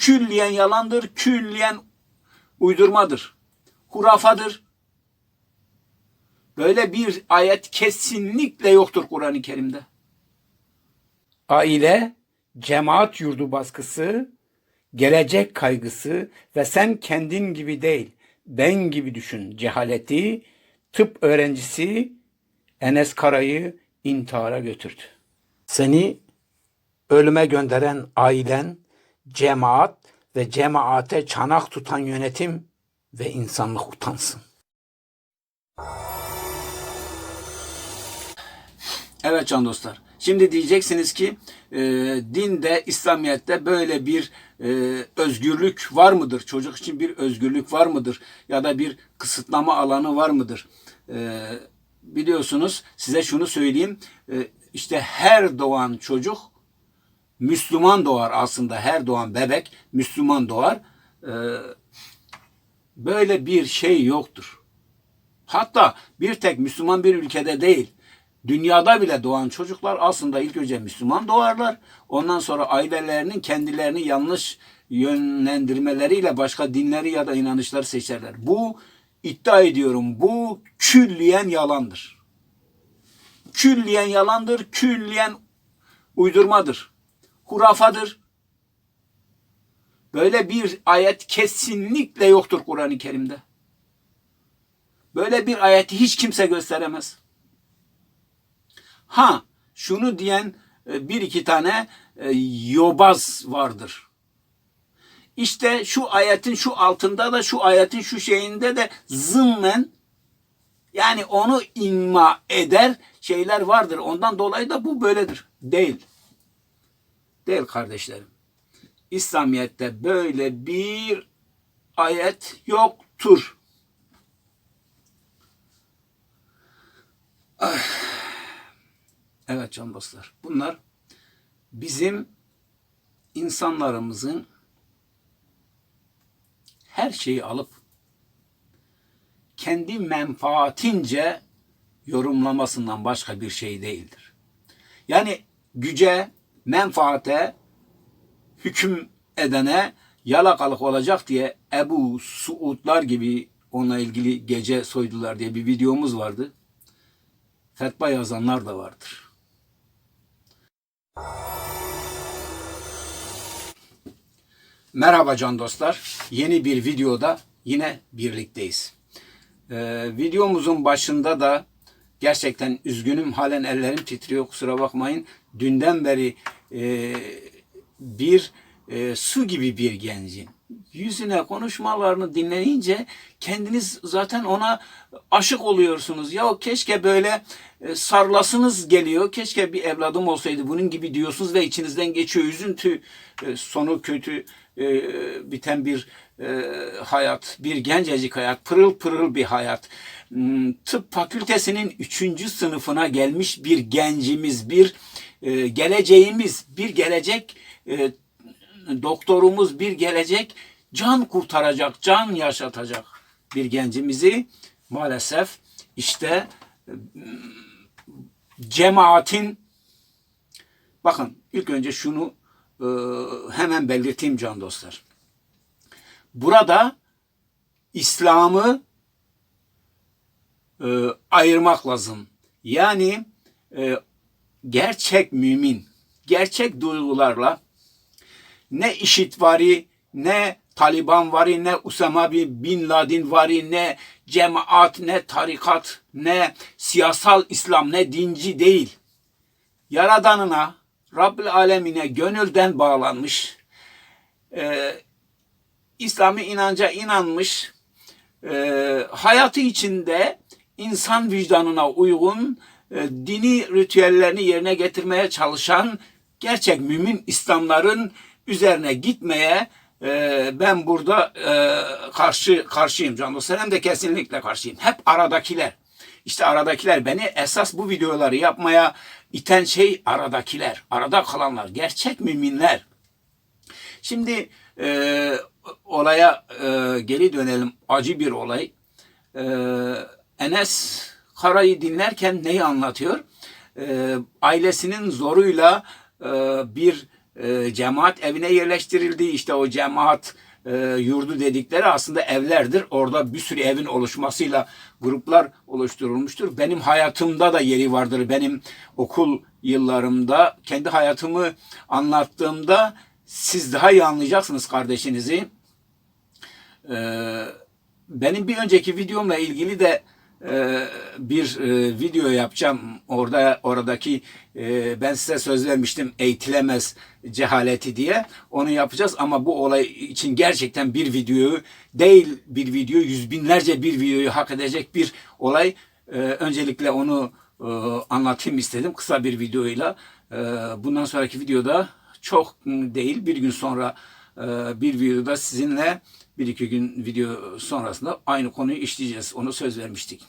külliyen yalandır, külliyen uydurmadır. Hurafadır. Böyle bir ayet kesinlikle yoktur Kur'an-ı Kerim'de. Aile, cemaat yurdu baskısı, gelecek kaygısı ve sen kendin gibi değil, ben gibi düşün cehaleti, tıp öğrencisi Enes Kara'yı intihara götürdü. Seni ölüme gönderen ailen, cemaat ve cemaate çanak tutan yönetim ve insanlık utansın. Evet can dostlar. Şimdi diyeceksiniz ki e, dinde, İslamiyet'te böyle bir e, özgürlük var mıdır? Çocuk için bir özgürlük var mıdır? Ya da bir kısıtlama alanı var mıdır? E, biliyorsunuz size şunu söyleyeyim. E, işte her doğan çocuk Müslüman doğar aslında. Her doğan bebek Müslüman doğar. E, böyle bir şey yoktur. Hatta bir tek Müslüman bir ülkede değil, dünyada bile doğan çocuklar aslında ilk önce Müslüman doğarlar. Ondan sonra ailelerinin kendilerini yanlış yönlendirmeleriyle başka dinleri ya da inanışları seçerler. Bu iddia ediyorum bu külliyen yalandır. Külliyen yalandır, külliyen uydurmadır. Hurafadır. Böyle bir ayet kesinlikle yoktur Kur'an-ı Kerim'de. Böyle bir ayeti hiç kimse gösteremez. Ha, şunu diyen e, bir iki tane e, yobaz vardır. İşte şu ayetin şu altında da şu ayetin şu şeyinde de zımmen yani onu inma eder şeyler vardır. Ondan dolayı da bu böyledir. Değil. Değil kardeşlerim. İslamiyet'te böyle bir ayet yoktur. Evet can dostlar. Bunlar bizim insanlarımızın her şeyi alıp kendi menfaatince yorumlamasından başka bir şey değildir. Yani güce, menfaate, hüküm edene yalakalık olacak diye Ebu Suudlar gibi onunla ilgili gece soydular diye bir videomuz vardı. Fetva yazanlar da vardır. Merhaba can dostlar. Yeni bir videoda yine birlikteyiz. Ee, videomuzun başında da gerçekten üzgünüm. Halen ellerim titriyor. Kusura bakmayın. Dünden beri e, bir e, su gibi bir gencin yüzüne konuşmalarını dinleyince kendiniz zaten ona aşık oluyorsunuz. Ya keşke böyle e, sarlasınız geliyor. Keşke bir evladım olsaydı bunun gibi diyorsunuz ve içinizden geçiyor. Üzüntü e, sonu kötü e, biten bir e, hayat. Bir gencecik hayat. Pırıl pırıl bir hayat. Hmm, Tıp fakültesinin üçüncü sınıfına gelmiş bir gencimiz, bir e, geleceğimiz, bir gelecek e, doktorumuz, bir gelecek can kurtaracak, can yaşatacak bir gencimizi maalesef işte e, cemaatin bakın ilk önce şunu e, hemen belirteyim can dostlar. Burada İslam'ı e, ayırmak lazım. Yani e, gerçek mümin, gerçek duygularla ne işit vari, ne Taliban vari, ne Usama bin Laden vari, ne cemaat, ne tarikat, ne siyasal İslam, ne dinci değil. Yaradanına, Rabbil Alemine gönülden bağlanmış, e, İslami inanca inanmış, e, hayatı içinde insan vicdanına uygun dini ritüellerini yerine getirmeye çalışan gerçek mümin İslamların üzerine gitmeye e, ben burada e, karşı karşıyım can dostlar de kesinlikle karşıyım. Hep aradakiler. İşte aradakiler beni esas bu videoları yapmaya iten şey aradakiler. Arada kalanlar. Gerçek müminler. Şimdi e, olaya e, geri dönelim. Acı bir olay. E, Enes Kara'yı dinlerken neyi anlatıyor? E, ailesinin zoruyla e, bir e, cemaat evine yerleştirildi. İşte o cemaat e, yurdu dedikleri aslında evlerdir. Orada bir sürü evin oluşmasıyla gruplar oluşturulmuştur. Benim hayatımda da yeri vardır. Benim okul yıllarımda kendi hayatımı anlattığımda siz daha iyi anlayacaksınız kardeşinizi. Ee, benim bir önceki videomla ilgili de bir e, video yapacağım. Orada oradaki e, ben size söz vermiştim eğitilemez cehaleti diye. Onu yapacağız ama bu olay için gerçekten bir videoyu değil bir video yüz binlerce bir videoyu hak edecek bir olay. E, öncelikle onu e, anlatayım istedim kısa bir videoyla. E, bundan sonraki videoda çok değil bir gün sonra bir videoda sizinle bir iki gün video sonrasında aynı konuyu işleyeceğiz. Onu söz vermiştik.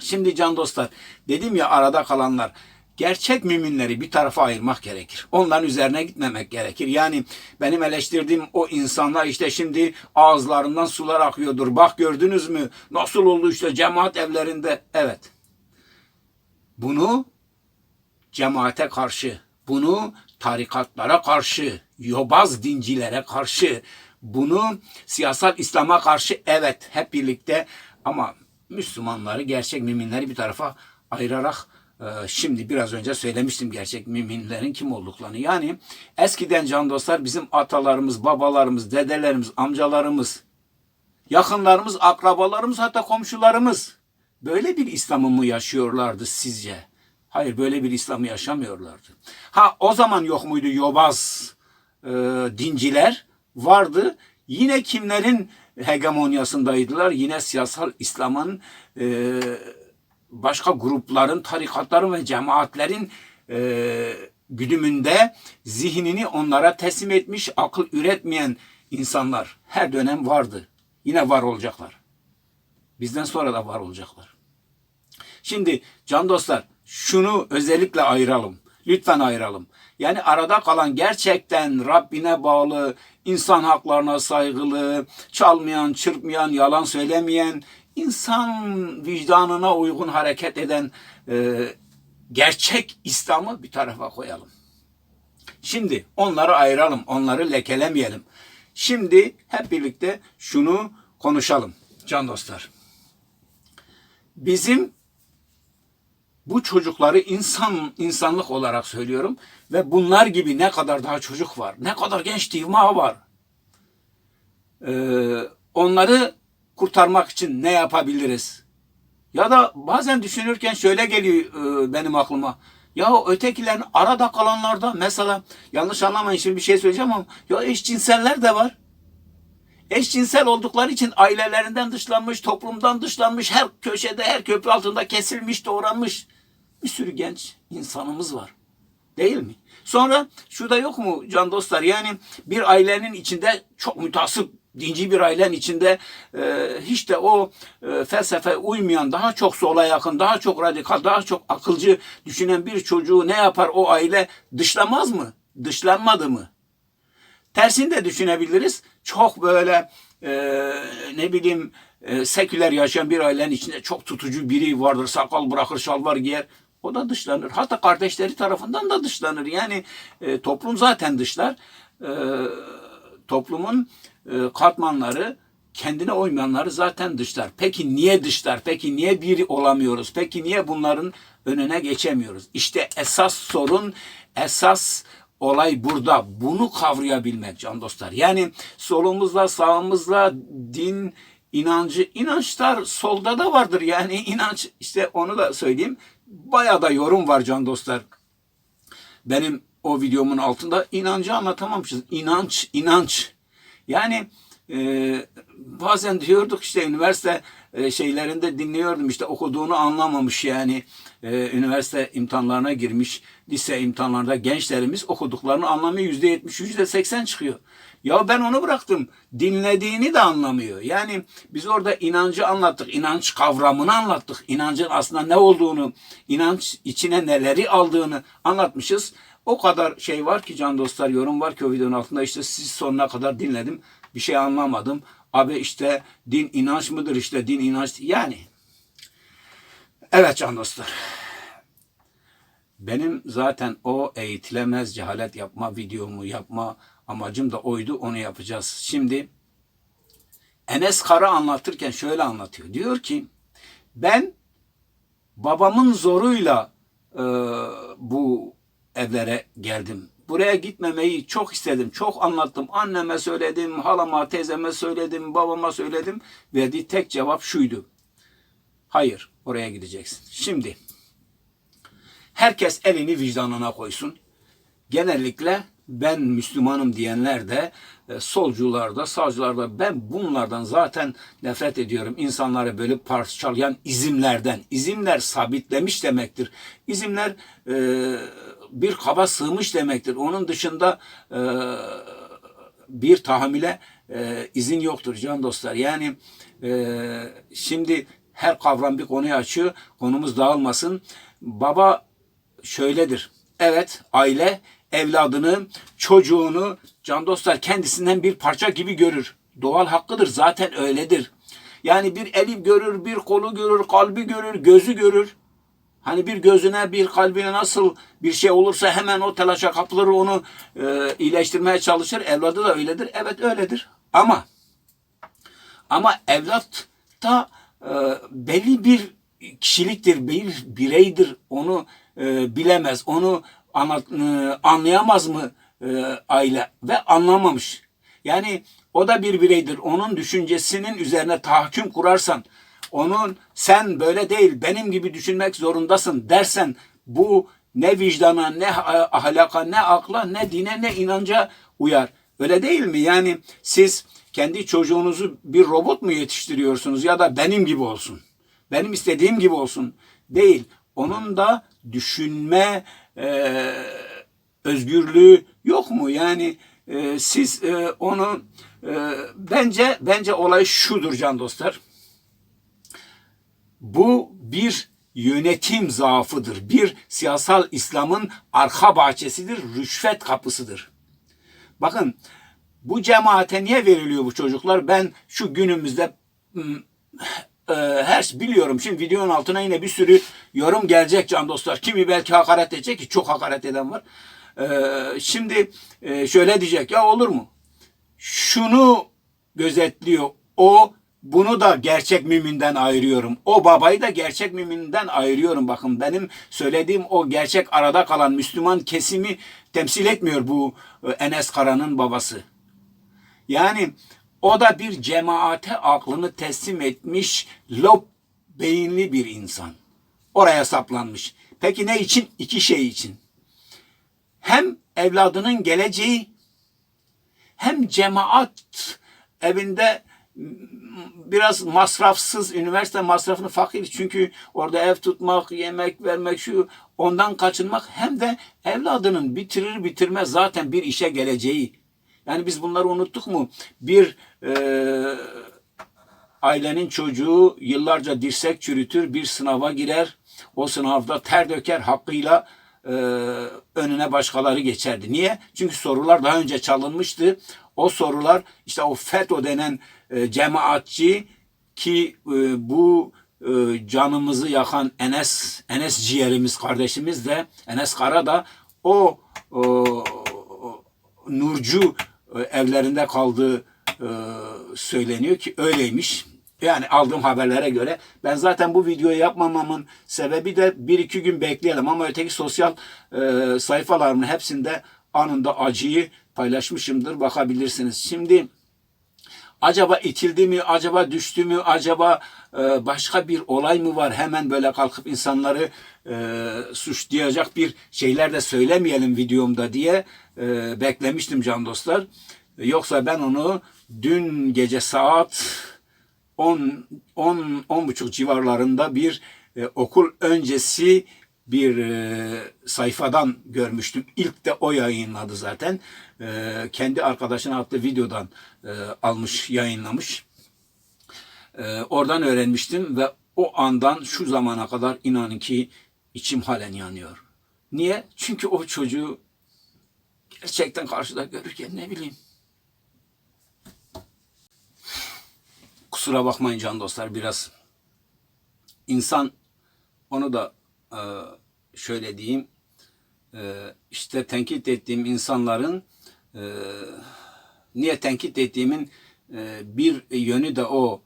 Şimdi can dostlar dedim ya arada kalanlar gerçek müminleri bir tarafa ayırmak gerekir. Onların üzerine gitmemek gerekir. Yani benim eleştirdiğim o insanlar işte şimdi ağızlarından sular akıyordur. Bak gördünüz mü nasıl oldu işte cemaat evlerinde. Evet. Bunu cemaate karşı, bunu tarikatlara karşı, yobaz dincilere karşı, bunu siyasal İslam'a karşı evet hep birlikte ama Müslümanları, gerçek müminleri bir tarafa ayırarak e, şimdi biraz önce söylemiştim gerçek müminlerin kim olduklarını. Yani eskiden can dostlar bizim atalarımız, babalarımız, dedelerimiz, amcalarımız, yakınlarımız, akrabalarımız hatta komşularımız böyle bir İslam'ı mı yaşıyorlardı sizce? Hayır böyle bir İslam'ı yaşamıyorlardı. Ha o zaman yok muydu yobaz e, dinciler? Vardı. Yine kimlerin hegemonyasındaydılar? Yine siyasal İslam'ın e, başka grupların, tarikatların ve cemaatlerin e, güdümünde zihnini onlara teslim etmiş, akıl üretmeyen insanlar her dönem vardı. Yine var olacaklar. Bizden sonra da var olacaklar. Şimdi can dostlar şunu özellikle ayıralım. Lütfen ayıralım. Yani arada kalan gerçekten Rabbine bağlı, insan haklarına saygılı, çalmayan, çırpmayan, yalan söylemeyen, insan vicdanına uygun hareket eden e, gerçek İslam'ı bir tarafa koyalım. Şimdi onları ayıralım, onları lekelemeyelim. Şimdi hep birlikte şunu konuşalım can dostlar. Bizim bu çocukları insan insanlık olarak söylüyorum ve bunlar gibi ne kadar daha çocuk var, ne kadar genç divma var. Ee, onları kurtarmak için ne yapabiliriz? Ya da bazen düşünürken şöyle geliyor e, benim aklıma. Ya ötekilerin arada kalanlarda mesela yanlış anlamayın şimdi bir şey söyleyeceğim ama ya eşcinseller de var. Eşcinsel oldukları için ailelerinden dışlanmış, toplumdan dışlanmış, her köşede, her köprü altında kesilmiş, doğranmış bir sürü genç insanımız var. Değil mi? Sonra şurada yok mu can dostlar? Yani bir ailenin içinde çok mütasip dinci bir ailenin içinde e, hiç de o e, felsefe uymayan, daha çok sola yakın, daha çok radikal, daha çok akılcı düşünen bir çocuğu ne yapar o aile? Dışlamaz mı? Dışlanmadı mı? Tersini de düşünebiliriz. Çok böyle e, ne bileyim e, seküler yaşayan bir ailenin içinde çok tutucu biri vardır. Sakal bırakır, şalvar giyer. O da dışlanır. Hatta kardeşleri tarafından da dışlanır. Yani e, toplum zaten dışlar. E, toplumun e, katmanları kendine uymayanları zaten dışlar. Peki niye dışlar? Peki niye bir olamıyoruz? Peki niye bunların önüne geçemiyoruz? İşte esas sorun, esas olay burada. Bunu kavrayabilmek can dostlar. Yani solumuzla sağımızla din, inancı, inançlar solda da vardır. Yani inanç işte onu da söyleyeyim. Bayağı da yorum var can dostlar. Benim o videomun altında inancı anlatamamışız. İnanç, inanç. Yani e, bazen diyorduk işte üniversite e, şeylerinde dinliyordum işte okuduğunu anlamamış yani e, üniversite imtihanlarına girmiş lise imtihanlarında gençlerimiz okuduklarını anlamıyor yüzde yetmiş yüzde seksen çıkıyor. Ya ben onu bıraktım. Dinlediğini de anlamıyor. Yani biz orada inancı anlattık. inanç kavramını anlattık. İnancın aslında ne olduğunu, inanç içine neleri aldığını anlatmışız. O kadar şey var ki can dostlar yorum var ki o videonun altında işte siz sonuna kadar dinledim. Bir şey anlamadım. Abi işte din inanç mıdır işte din inanç yani. Evet can dostlar. Benim zaten o eğitilemez cehalet yapma videomu yapma amacım da oydu. Onu yapacağız. Şimdi Enes Kara anlatırken şöyle anlatıyor. Diyor ki ben babamın zoruyla e, bu evlere geldim. Buraya gitmemeyi çok istedim. Çok anlattım. Anneme söyledim, halama, teyzeme söyledim, babama söyledim. Verdiği tek cevap şuydu. Hayır, oraya gideceksin. Şimdi herkes elini vicdanına koysun. Genellikle ben Müslümanım diyenler de e, solcularda, sağcılarda ben bunlardan zaten nefret ediyorum. İnsanları böyle parçalayan izimlerden. İzimler sabitlemiş demektir. İzimler e, bir kaba sığmış demektir. Onun dışında e, bir tahammüle e, izin yoktur can dostlar. Yani e, şimdi her kavram bir konuyu açıyor. Konumuz dağılmasın. Baba şöyledir. Evet aile evladını, çocuğunu can dostlar kendisinden bir parça gibi görür. Doğal hakkıdır. Zaten öyledir. Yani bir eli görür, bir kolu görür, kalbi görür, gözü görür. Hani bir gözüne, bir kalbine nasıl bir şey olursa hemen o telaşa kapılır, onu e, iyileştirmeye çalışır. Evladı da öyledir. Evet öyledir. Ama ama evlat da e, belli bir kişiliktir, bir bireydir. Onu e, bilemez, onu e, anlayamaz mı e, aile ve anlamamış. Yani o da bir bireydir. Onun düşüncesinin üzerine tahakküm kurarsan, onun sen böyle değil, benim gibi düşünmek zorundasın dersen bu ne vicdana, ne ahlaka, ne akla, ne dine, ne inanca uyar. Öyle değil mi? Yani siz kendi çocuğunuzu bir robot mu yetiştiriyorsunuz ya da benim gibi olsun? Benim istediğim gibi olsun. Değil. Onun da düşünme e, özgürlüğü yok mu? Yani e, siz e, onu e, bence bence olay şudur can dostlar. Bu bir yönetim zaafıdır. Bir siyasal İslam'ın arka bahçesidir, rüşvet kapısıdır. Bakın bu cemaate niye veriliyor bu çocuklar? Ben şu günümüzde e, her şey biliyorum. Şimdi videonun altına yine bir sürü yorum gelecek can dostlar. Kimi belki hakaret edecek ki çok hakaret eden var. E, şimdi e, şöyle diyecek ya olur mu? Şunu gözetliyor. O bunu da gerçek müminden ayırıyorum. O babayı da gerçek müminden ayırıyorum. Bakın benim söylediğim o gerçek arada kalan Müslüman kesimi temsil etmiyor bu Enes Kara'nın babası. Yani o da bir cemaate aklını teslim etmiş lob beyinli bir insan. Oraya saplanmış. Peki ne için? İki şey için. Hem evladının geleceği hem cemaat evinde biraz masrafsız üniversite masrafını fakir çünkü orada ev tutmak, yemek vermek şu ondan kaçınmak hem de evladının bitirir bitirmez zaten bir işe geleceği. Yani biz bunları unuttuk mu? Bir e, ailenin çocuğu yıllarca dirsek çürütür, bir sınava girer. O sınavda ter döker hakkıyla e, önüne başkaları geçerdi. Niye? Çünkü sorular daha önce çalınmıştı. O sorular işte o FETÖ denen e, cemaatçi ki e, bu e, canımızı yakan Enes Enes ciğerimiz kardeşimiz de Enes Kara da o, o Nurcu e, evlerinde kaldığı e, söyleniyor ki öyleymiş. Yani aldığım haberlere göre ben zaten bu videoyu yapmamamın sebebi de bir iki gün bekleyelim ama öteki sosyal e, sayfalarımın hepsinde anında acıyı paylaşmışımdır bakabilirsiniz. Şimdi acaba itildi mi, acaba düştü mü, acaba e, başka bir olay mı var? Hemen böyle kalkıp insanları e, suçlayacak bir şeyler de söylemeyelim videomda diye e, beklemiştim can dostlar. Yoksa ben onu dün gece saat 10 10 10 buçuk civarlarında bir e, okul öncesi bir e, sayfadan görmüştüm. İlk de o yayınladı zaten. E, kendi arkadaşına attığı videodan e, almış, yayınlamış. Oradan öğrenmiştim ve o andan şu zamana kadar inanın ki içim halen yanıyor. Niye? Çünkü o çocuğu gerçekten karşıda görürken ne bileyim kusura bakmayın can dostlar biraz insan onu da şöyle diyeyim e, işte tenkit ettiğim insanların e, niye tenkit ettiğimin e, bir yönü de o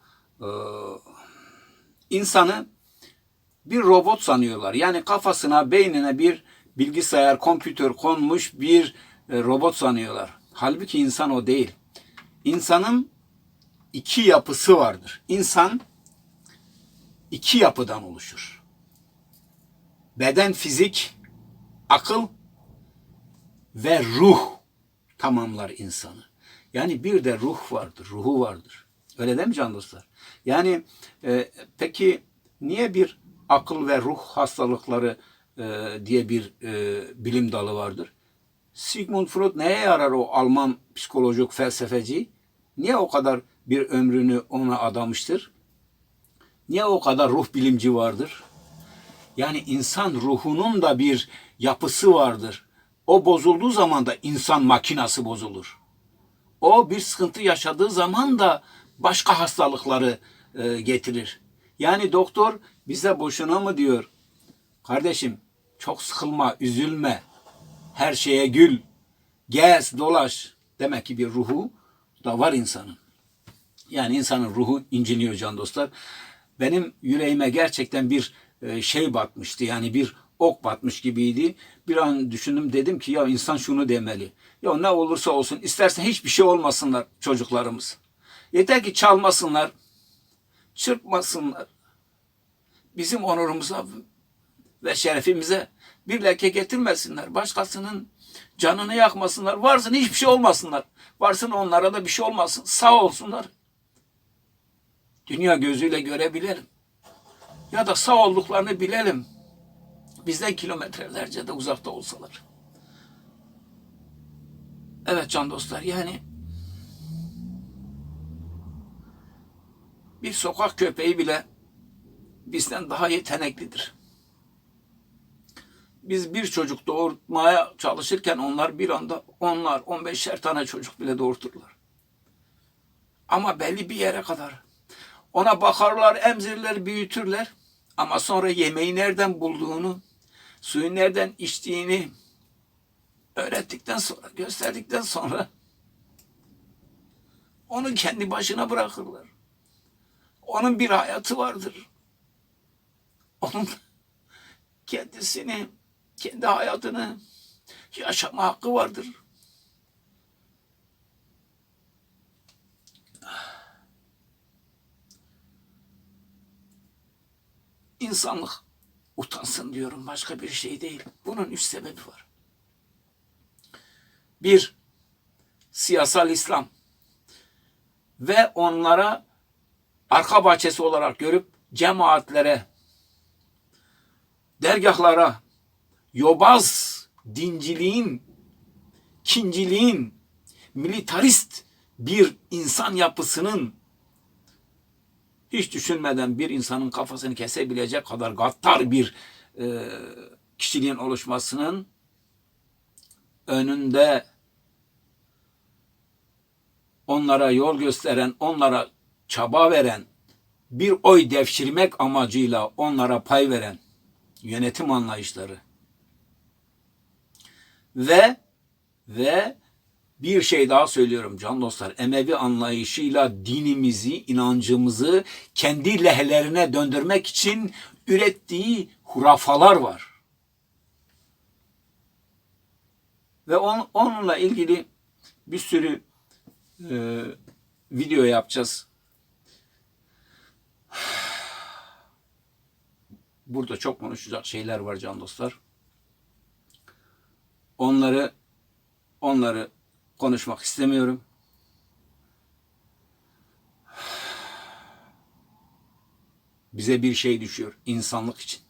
insanı bir robot sanıyorlar. Yani kafasına, beynine bir bilgisayar, kompütör konmuş bir robot sanıyorlar. Halbuki insan o değil. İnsanın iki yapısı vardır. İnsan iki yapıdan oluşur. Beden, fizik, akıl ve ruh tamamlar insanı. Yani bir de ruh vardır, ruhu vardır. Öyle değil mi can dostlar? Yani e, peki niye bir akıl ve ruh hastalıkları e, diye bir e, bilim dalı vardır? Sigmund Freud neye yarar o Alman psikolojik felsefeci? Niye o kadar bir ömrünü ona adamıştır? Niye o kadar ruh bilimci vardır? Yani insan ruhunun da bir yapısı vardır. O bozulduğu zaman da insan makinası bozulur. O bir sıkıntı yaşadığı zaman da başka hastalıkları e, getirir. Yani doktor bize boşuna mı diyor? Kardeşim çok sıkılma, üzülme. Her şeye gül. Gez, dolaş. Demek ki bir ruhu da var insanın. Yani insanın ruhu inciniyor can dostlar. Benim yüreğime gerçekten bir şey batmıştı. Yani bir ok batmış gibiydi. Bir an düşündüm dedim ki ya insan şunu demeli. Ya ne olursa olsun istersen hiçbir şey olmasınlar çocuklarımız. Yeter ki çalmasınlar, çırpmasınlar. Bizim onurumuza ve şerefimize bir leke getirmesinler. Başkasının canını yakmasınlar. Varsın hiçbir şey olmasınlar. Varsın onlara da bir şey olmasın. Sağ olsunlar. Dünya gözüyle görebilelim. Ya da sağ olduklarını bilelim. Bizden kilometrelerce de uzakta olsalar. Evet can dostlar yani bir sokak köpeği bile bizden daha yeteneklidir. Biz bir çocuk doğurtmaya çalışırken onlar bir anda onlar 15'er tane çocuk bile doğurturlar. Ama belli bir yere kadar. Ona bakarlar, emzirler, büyütürler. Ama sonra yemeği nereden bulduğunu, suyu nereden içtiğini öğrettikten sonra, gösterdikten sonra onu kendi başına bırakırlar. Onun bir hayatı vardır. Onun kendisini, kendi hayatını yaşama hakkı vardır. İnsanlık utansın diyorum. Başka bir şey değil. Bunun üç sebebi var. Bir, siyasal İslam ve onlara arka bahçesi olarak görüp cemaatlere, dergahlara, yobaz dinciliğin, kinciliğin, militarist bir insan yapısının hiç düşünmeden bir insanın kafasını kesebilecek kadar gaddar bir e, kişiliğin oluşmasının önünde onlara yol gösteren, onlara çaba veren, bir oy devşirmek amacıyla onlara pay veren yönetim anlayışları ve ve bir şey daha söylüyorum can dostlar. Emevi anlayışıyla dinimizi, inancımızı kendi lehlerine döndürmek için ürettiği hurafalar var. Ve on, onunla ilgili bir sürü e, video yapacağız. Burada çok konuşacak şeyler var can dostlar. Onları onları konuşmak istemiyorum. Bize bir şey düşüyor insanlık için.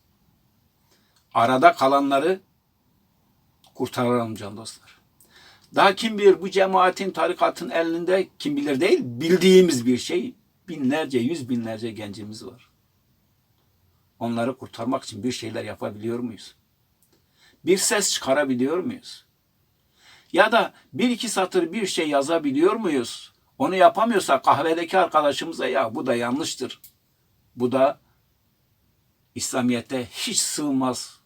Arada kalanları kurtaralım can dostlar. Daha kim bilir bu cemaatin, tarikatın elinde kim bilir değil, bildiğimiz bir şey. Binlerce, yüz binlerce gencimiz var. Onları kurtarmak için bir şeyler yapabiliyor muyuz? Bir ses çıkarabiliyor muyuz? Ya da bir iki satır bir şey yazabiliyor muyuz? Onu yapamıyorsak kahvedeki arkadaşımıza ya bu da yanlıştır. Bu da İslamiyet'e hiç sığmaz.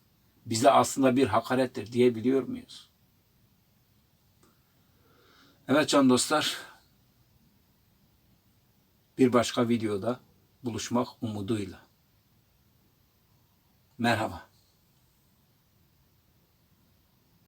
Bize aslında bir hakarettir diyebiliyor muyuz? Evet can dostlar. Bir başka videoda buluşmak umuduyla. Merhaba.